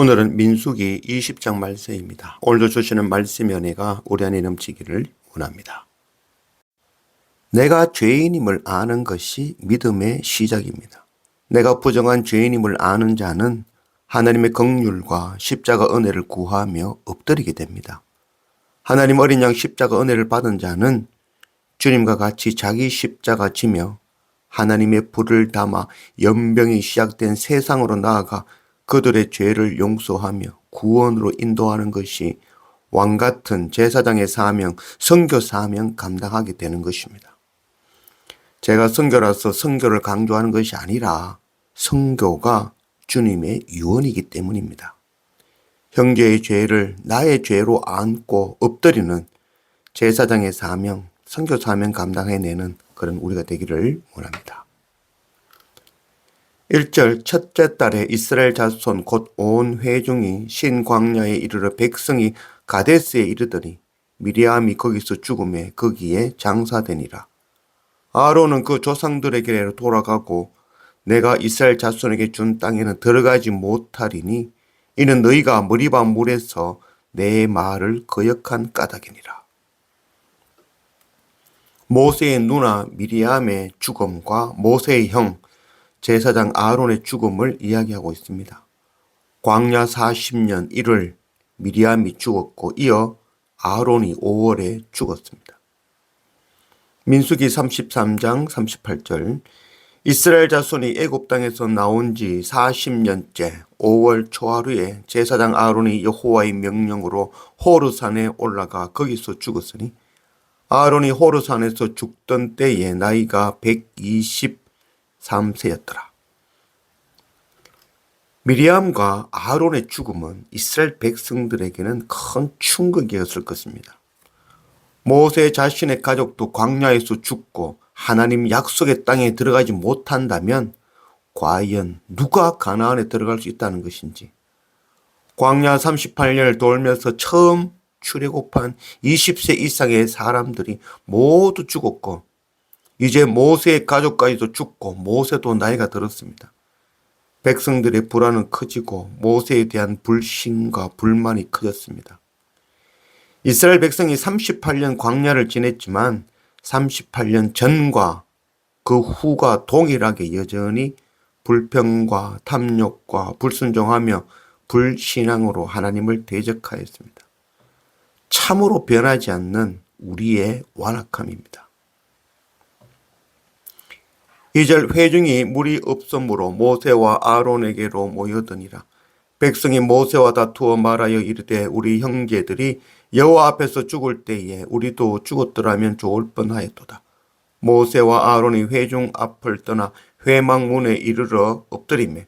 오늘은 민수기 20장 말씀입니다. 오늘도 주시는 말씀의 은혜가 우리 안에 넘치기를 원합니다. 내가 죄인임을 아는 것이 믿음의 시작입니다. 내가 부정한 죄인임을 아는 자는 하나님의 긍휼과 십자가 은혜를 구하며 엎드리게 됩니다. 하나님 어린 양 십자가 은혜를 받은 자는 주님과 같이 자기 십자가 지며 하나님의 불을 담아 연병이 시작된 세상으로 나아가 그들의 죄를 용서하며 구원으로 인도하는 것이 왕 같은 제사장의 사명, 선교 사명 감당하게 되는 것입니다. 제가 선교라서 선교를 강조하는 것이 아니라 선교가 주님의 유언이기 때문입니다. 형제의 죄를 나의 죄로 안고 엎드리는 제사장의 사명, 선교 사명 감당해내는 그런 우리가 되기를 원합니다. 1절 첫째 달에 이스라엘 자손 곧 온 회중이 신광야에 이르러 백성이 가데스에 이르더니 미리암이 거기서 죽음에 거기에 장사되니라. 아론은 그 조상들에게로 돌아가고 내가 이스라엘 자손에게 준 땅에는 들어가지 못하리니 이는 너희가 머리바 물에서 내 말을 거역한 까닭이니라. 모세의 누나 미리암의 죽음과 모세의 형 제사장 아론의 죽음을 이야기하고 있습니다. 광야 40년 1월 미리암이 죽었고 이어 아론이 5월에 죽었습니다. 민수기 33장 38절 이스라엘 자손이 애굽 땅에서 나온 지 40년째 5월 초하루에 제사장 아론이 여호와의 명령으로 호르산에 올라가 거기서 죽었으니 아론이 호르산에서 죽던 때에 나이가 123세였더라. 미리암과 아론의 죽음은 이스라엘 백성들에게는 큰 충격이었을 것입니다. 모세 자신의 가족도 광야에서 죽고 하나님 약속의 땅에 들어가지 못한다면 과연 누가 가나안에 들어갈 수 있다는 것인지 광야 38년을 돌면서 처음 출애굽한 20세 이상의 사람들이 모두 죽었고 이제 모세의 가족까지도 죽고 모세도 나이가 들었습니다. 백성들의 불안은 커지고 모세에 대한 불신과 불만이 커졌습니다. 이스라엘 백성이 38년 광야를 지냈지만 38년 전과 그 후가 동일하게 여전히 불평과 탐욕과 불순종하며 불신앙으로 하나님을 대적하였습니다. 참으로 변하지 않는 우리의 완악함입니다. 2절 회중이 물이 없으므로 모세와 아론에게로 모여드니라. 백성이 모세와 다투어 말하여 이르되 우리 형제들이 여호와 앞에서 죽을 때에 우리도 죽었더라면 좋을 뻔하였도다. 모세와 아론이 회중 앞을 떠나 회망문에 이르러 엎드리매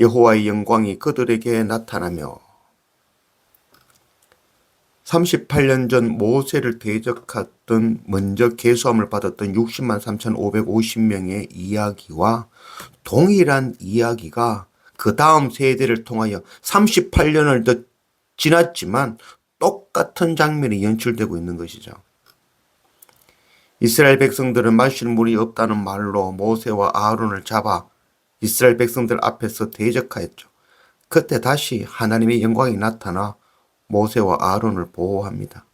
여호와의 영광이 그들에게 나타나며 38년 전 모세를 대적했던 먼저 계수함을 받았던 60만 3,550명의 이야기와 동일한 이야기가 그 다음 세대를 통하여 38년을 더 지났지만 똑같은 장면이 연출되고 있는 것이죠. 이스라엘 백성들은 마실 물이 없다는 말로 모세와 아론을 잡아 이스라엘 백성들 앞에서 대적하였죠. 그때 다시 하나님의 영광이 나타나 모세와 아론을 보호합니다.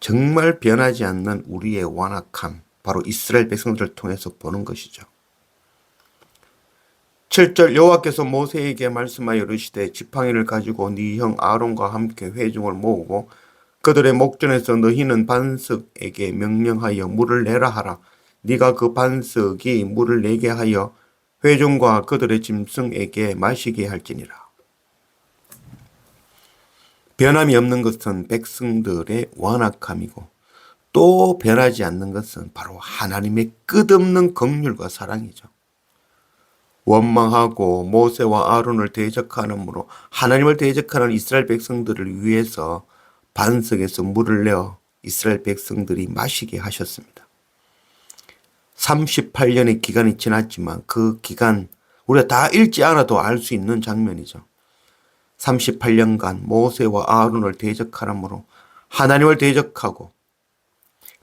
정말 변하지 않는 우리의 완악함, 바로 이스라엘 백성들을 통해서 보는 것이죠. 7절 여호와께서 모세에게 말씀하여 이르시되 지팡이를 가지고 네 형 아론과 함께 회중을 모으고 그들의 목전에서 너희는 반석에게 명령하여 물을 내라 하라. 네가 그 반석이 물을 내게 하여 회중과 그들의 짐승에게 마시게 할지니라. 변함이 없는 것은 백성들의 완악함이고 또 변하지 않는 것은 바로 하나님의 끝없는 긍휼과 사랑이죠. 원망하고 모세와 아론을 대적하는으로 하나님을 대적하는 이스라엘 백성들을 위해서 반석에서 물을 내어 이스라엘 백성들이 마시게 하셨습니다. 38년의 기간이 지났지만 그 기간 우리가 다 읽지 않아도 알 수 있는 장면이죠. 38년간 모세와 아론을 대적하므로 하나님을 대적하고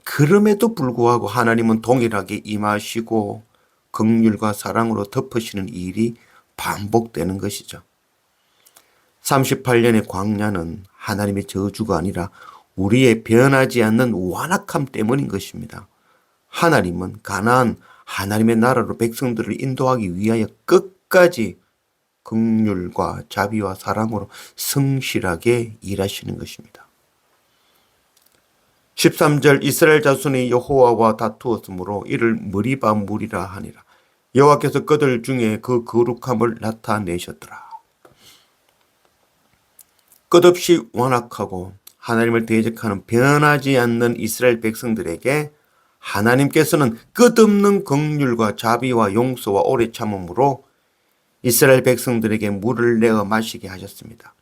그럼에도 불구하고 하나님은 동일하게 임하시고 긍휼과 사랑으로 덮으시는 일이 반복되는 것이죠. 38년의 광야는 하나님의 저주가 아니라 우리의 변하지 않는 완악함 때문인 것입니다. 하나님은 가나안 하나님의 나라로 백성들을 인도하기 위하여 끝까지 긍휼과 자비와 사랑으로 성실하게 일하시는 것입니다. 13절 이스라엘 자손이 여호와와 다투었으므로 이를 머리바 물이라 하니라. 여호와께서 그들 중에 그 거룩함을 나타내셨더라. 끝없이 완악하고 하나님을 대적하는 변하지 않는 이스라엘 백성들에게 하나님께서는 끝없는 긍휼과 자비와 용서와 오래 참음으로 이스라엘 백성들에게 물을 내어 마시게 하셨습니다.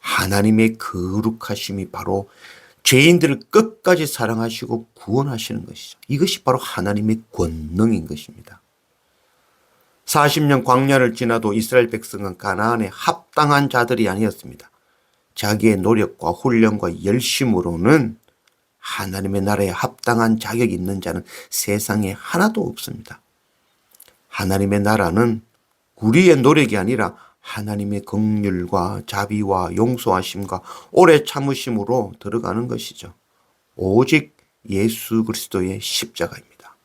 하나님의 거룩하심이 바로 죄인들을 끝까지 사랑하시고 구원하시는 것이죠. 이것이 바로 하나님의 권능인 것입니다. 40년 광야를 지나도 이스라엘 백성은 가나안에 합당한 자들이 아니었습니다. 자기의 노력과 훈련과 열심으로는 하나님의 나라에 합당한 자격이 있는 자는 세상에 하나도 없습니다. 하나님의 나라는 우리의 노력이 아니라 하나님의 긍휼과 자비와 용서하심과 오래 참으심으로 들어가는 것이죠. 오직 예수 그리스도의 십자가입니다.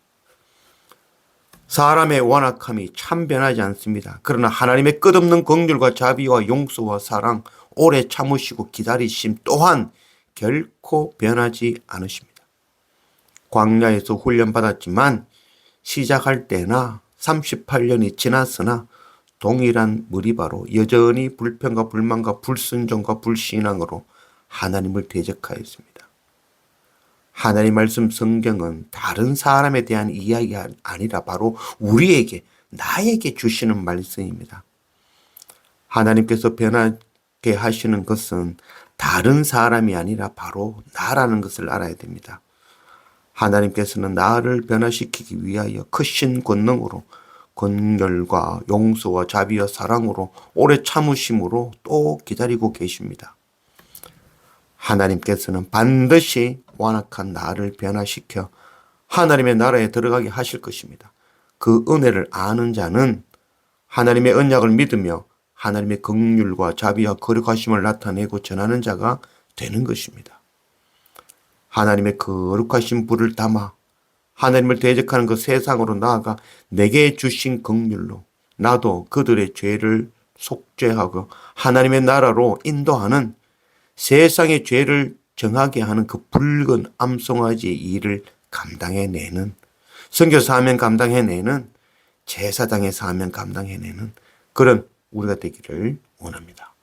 사람의 완악함이 참 변하지 않습니다. 그러나 하나님의 끝없는 긍휼과 자비와 용서와 사랑, 오래 참으시고 기다리심 또한 결코 변하지 않으십니다. 광야에서 훈련받았지만 시작할 때나 38년이 지났으나 동일한 무리바로 여전히 불평과 불만과 불순종과 불신앙으로 하나님을 대적하였습니다. 하나님 말씀 성경은 다른 사람에 대한 이야기가 아니라 바로 우리에게, 나에게 주시는 말씀입니다. 하나님께서 변하게 하시는 것은 다른 사람이 아니라 바로 나라는 것을 알아야 됩니다. 하나님께서는 나를 변화시키기 위하여 크신 권능으로 권결과 용서와 자비와 사랑으로 오래 참으심으로 또 기다리고 계십니다. 하나님께서는 반드시 완악한 나를 변화시켜 하나님의 나라에 들어가게 하실 것입니다. 그 은혜를 아는 자는 하나님의 언약을 믿으며 하나님의 긍휼과 자비와 거룩하심을 나타내고 전하는 자가 되는 것입니다. 하나님의 거룩하신 불을 담아 하나님을 대적하는 그 세상으로 나아가 내게 주신 긍휼로 나도 그들의 죄를 속죄하고 하나님의 나라로 인도하는 세상의 죄를 정하게 하는 그 붉은 암송아지의 일을 감당해내는 선교 사명 감당해내는 제사장의 사명 감당해내는 그런 우리가 되기를 원합니다.